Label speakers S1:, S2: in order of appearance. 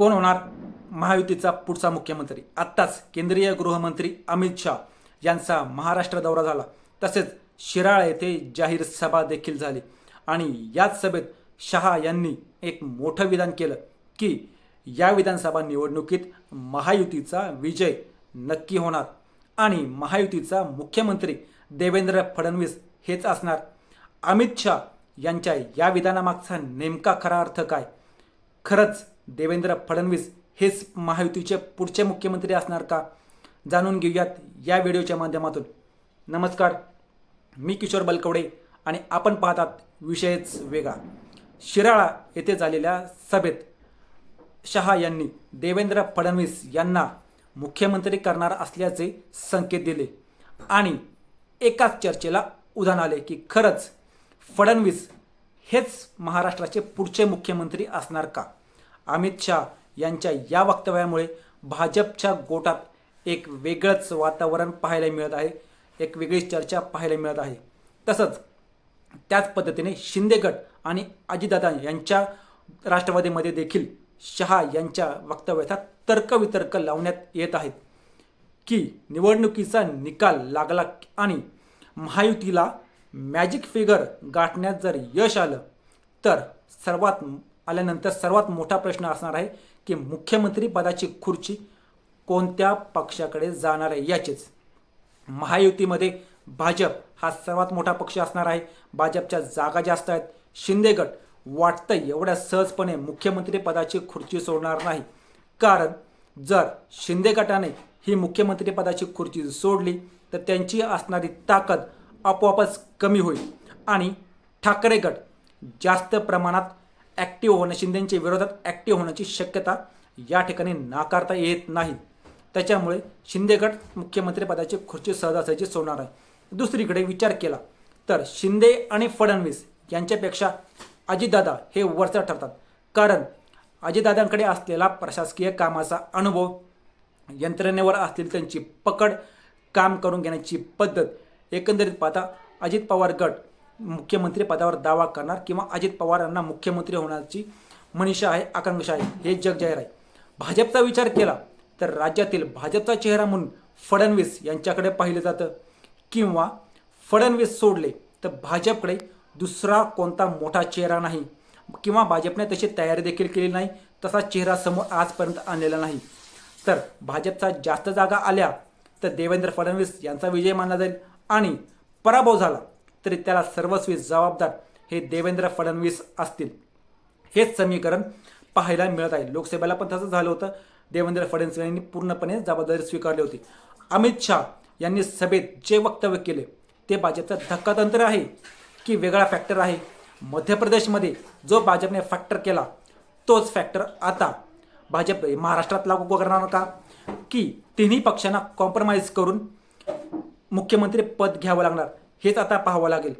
S1: कोण होणार? महायुतीचा पुढचा मुख्यमंत्री. आत्ताच केंद्रीय गृहमंत्री अमित शाह यांचा महाराष्ट्र दौरा झाला. तसेच शिराळा येथे जाहीर सभा देखील झाली. आणि याच सभेत शहा यांनी एक मोठं विधान केलं की या विधानसभा निवडणुकीत महायुतीचा विजय नक्की होणार आणि महायुतीचा मुख्यमंत्री देवेंद्र फडणवीस हेच असणार. अमित शाह यांच्या या विधानामागचा नेमका खरा अर्थ काय? खरंच देवेंद्र फडणवीस हेच महायुतीचे पुढचे मुख्यमंत्री असणार का? जाणून घेऊयात या व्हिडिओच्या माध्यमातून. नमस्कार मी किशोर बलकवडे आणि आपण पाहतात विषयच वेगळा शिराळा येथे झालेल्या सभेत शहा यांनी देवेंद्र फडणवीस यांना मुख्यमंत्री करणार असल्याचे संकेत दिले आणि एकाच चर्चेला उधाण आले की खरंच फडणवीस हेच महाराष्ट्राचे पुढचे मुख्यमंत्री असणार का? अमित शाह यांच्या या वक्तव्यामुळे भाजपच्या गोटात एक वेगळंच वातावरण पाहायला मिळत आहे एक वेगळीच चर्चा पाहायला मिळत आहे. तसंच त्याच पद्धतीने शिंदे गट आणि अजितदादा यांच्या राष्ट्रवादीमध्ये देखील शहा यांच्या वक्तव्याचा तर्कवितर्क लावण्यात येत आहेत की निवडणुकीचा निकाल लागला आणि महायुतीला मॅजिक फिगर गाठण्यात जर यश आलं तर सर्वात आल्यानंतर सर्वात मोठा प्रश्न असणार आहे की मुख्यमंत्री पदाची खुर्ची कोणत्या पक्षाकडे जाणार आहे याचीच. महायुतीमध्ये भाजप हा सर्वात मोठा पक्ष असणार आहे. भाजपच्या जागा जास्त आहेत. शिंदे गट वाटतं एवढ्या सहजपणे मुख्यमंत्री पदाची खुर्ची सोडणार नाही. कारण जर शिंदे गटाने ही मुख्यमंत्री पदाची खुर्ची सोडली तर त्यांची असणारी ताकद आपोआपच कमी होईल. आणि ठाकरे गट जास्त प्रमाणात ॲक्टिव्ह होणं शिंदेच्या विरोधात ॲक्टिव्ह होण्याची शक्यता या ठिकाणी नाकारता येत नाही. त्याच्यामुळे शिंदे गट मुख्यमंत्रीपदाची खुर्ची सहजासहजी सोडणार आहे दुसरीकडे विचार केला तर शिंदे आणि फडणवीस यांच्यापेक्षा अजितदादा हे वरचं ठरतात. कारण अजितदादांकडे असलेला प्रशासकीय कामाचा अनुभव यंत्रणेवर असलेली त्यांची पकड काम करून घेण्याची पद्धत एकंदरीत पाहता अजित पवार गट मुख्यमंत्री पदावर दावा करणार किंवा अजित पवार यांना मुख्यमंत्री होण्याची मनीषा आहे आकांक्षा आहे हे जग जाहीर आहे. भाजपचा विचार केला तर राज्यातील भाजपचा चेहरा म्हणून फडणवीस यांच्याकडे पाहिलं जातं. किंवा फडणवीस सोडले तर भाजपकडे दुसरा कोणता मोठा चेहरा नाही. किंवा भाजपने तशी तयारी देखील केली नाही तसा चेहरा समोर आजपर्यंत आणलेला नाही. तर भाजपचा जास्त जागा आल्या तर देवेंद्र फडणवीस यांचा विजय मानला जाईल आणि पराभव झाला तरी त्याला सर्वस्वी जबाबदार हे देवेंद्र फडणवीस असतील. हेच समीकरण पाहायला मिळत आहे. लोकसभेला पण तसं झालं होतं. देवेंद्र फडणवीस यांनी पूर्णपणे जबाबदारी स्वीकारली होती. अमित शहा यांनी सभेत जे वक्तव्य केले ते भाजपचं धक्कातंत्र आहे की वेगळा फॅक्टर आहे? मध्य प्रदेशमध्ये जो भाजपने फॅक्टर केला तोच फॅक्टर आता भाजप महाराष्ट्रात लागू करणार का? की तिन्ही पक्षांना कॉम्प्रोमाइज करून मुख्यमंत्री पद घ्यावं लागणार? हेच आता पाहावं लागेल.